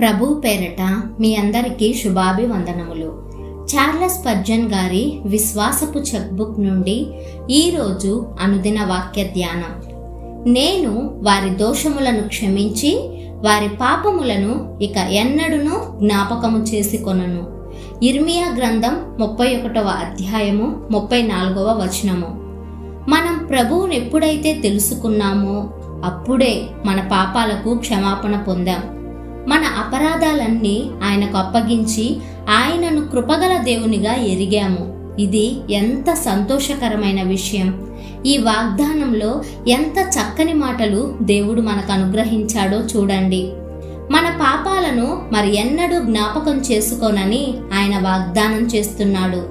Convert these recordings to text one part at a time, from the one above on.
ప్రభు పేరట మీ అందరికీ శుభాభివందనములు. చార్లెస్ పర్జన్ గారి విశ్వాసపు చెక్బుక్ నుండి ఈరోజు అనుదిన వాక్య ధ్యానం. నేను వారి దోషములను క్షమించి వారి పాపములను ఇక ఎన్నడును జ్ఞాపకము చేసుకొనను. ఇర్మియా గ్రంథం ముప్పై ఒకటవ అధ్యాయము ముప్పై నాలుగవ వచనము. మనం ప్రభువును ఎప్పుడైతే తెలుసుకున్నామో అప్పుడే మన పాపాలకు క్షమాపణ పొందాం. మన అపరాధాలన్నీ ఆయనకు అప్పగించి ఆయనను కృపగల దేవునిగా ఎరిగాము. ఇది ఎంత సంతోషకరమైన విషయం. ఈ వాగ్దానంలో ఎంత చక్కని మాటలు దేవుడు మనకు అనుగ్రహించాడో చూడండి. మన పాపాలను మరి ఎన్నడూ జ్ఞాపకం చేసుకోనని ఆయన వాగ్దానం చేస్తున్నాడు.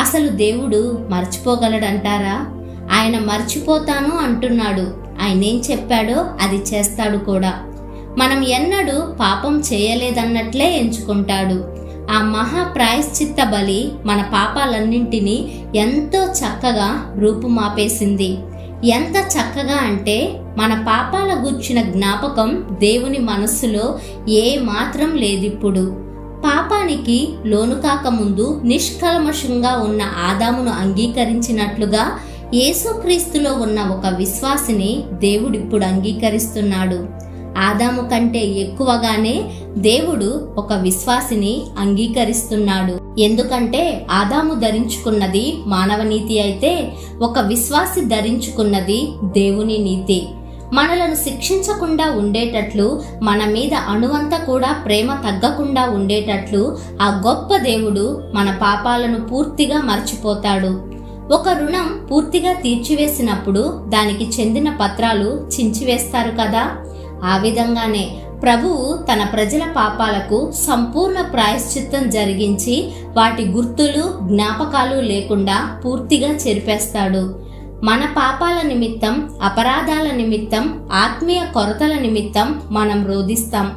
అసలు దేవుడు మర్చిపోగలడంటారా? ఆయన మర్చిపోతాను అంటున్నాడు. ఆయన ఏం చెప్పాడో అది చేస్తాడు కూడా. మనం ఎన్నడూ పాపం చేయలేదన్నట్లే ఎంచుకుంటాడు. ఆ మహా ప్రాయశ్చిత్త బలి మన పాపాలన్నింటినీ ఎంతో చక్కగా రూపుమాపేసింది. ఎంత చక్కగా అంటే మన పాపాల గూర్చిన జ్ఞాపకం దేవుని మనస్సులో ఏ మాత్రం లేదిప్పుడు. పాపానికి లోను కాకముందు నిష్కల్మషంగా ఉన్న ఆదామును అంగీకరించినట్లుగా యేసుక్రీస్తులో ఉన్న ఒక విశ్వాసిని దేవుడిప్పుడు అంగీకరిస్తున్నాడు. ఆదాము కంటే ఎక్కువగానే దేవుడు ఒక విశ్వాసిని అంగీకరిస్తున్నాడు. ఎందుకంటే ఆదాము ధరించుకున్నది మానవ నీతి అయితే ఒక విశ్వాసి ధరించుకున్నది దేవుని నీతి. మనలను శిక్షించకుండా ఉండేటట్లు మన మీద అణువంత కూడా ప్రేమ తగ్గకుండా ఉండేటట్లు ఆ గొప్ప దేవుడు మన పాపాలను పూర్తిగా మర్చిపోతాడు. ఒక రుణం పూర్తిగా తీర్చివేసినప్పుడు దానికి చెందిన పత్రాలు చించివేస్తారు కదా. ఆ విధంగానే ప్రభువు తన ప్రజల పాపాలకు సంపూర్ణ ప్రాయశ్చిత్తం జరిగించి వాటి గుర్తులు జ్ఞాపకాలు లేకుండా పూర్తిగా చెరిపేస్తాడు. మన పాపాల నిమిత్తం అపరాధాల నిమిత్తం ఆత్మీయ కొరతల నిమిత్తం మనం రోధిస్తాం.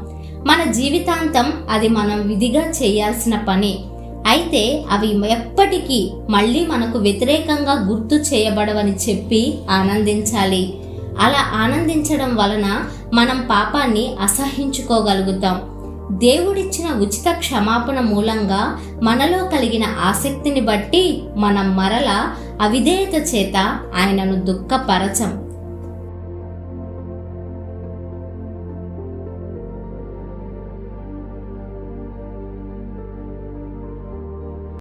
మన జీవితాంతం అది మనం విధిగా చేయాల్సిన పని. అయితే అవి ఎప్పటికీ మళ్ళీ మనకు వ్యతిరేకంగా గుర్తు చేయబడవని చెప్పి ఆనందించాలి. అలా ఆనందించడం వలన మనం పాపాన్ని అసహించుకోగలుగుతాం. దేవుడిచ్చిన ఉచిత క్షమాపణ మూలంగా మనలో కలిగిన ఆసక్తిని బట్టి మనం మరల అవిధేయత చేత ఆయనను దుఃఖపరచం.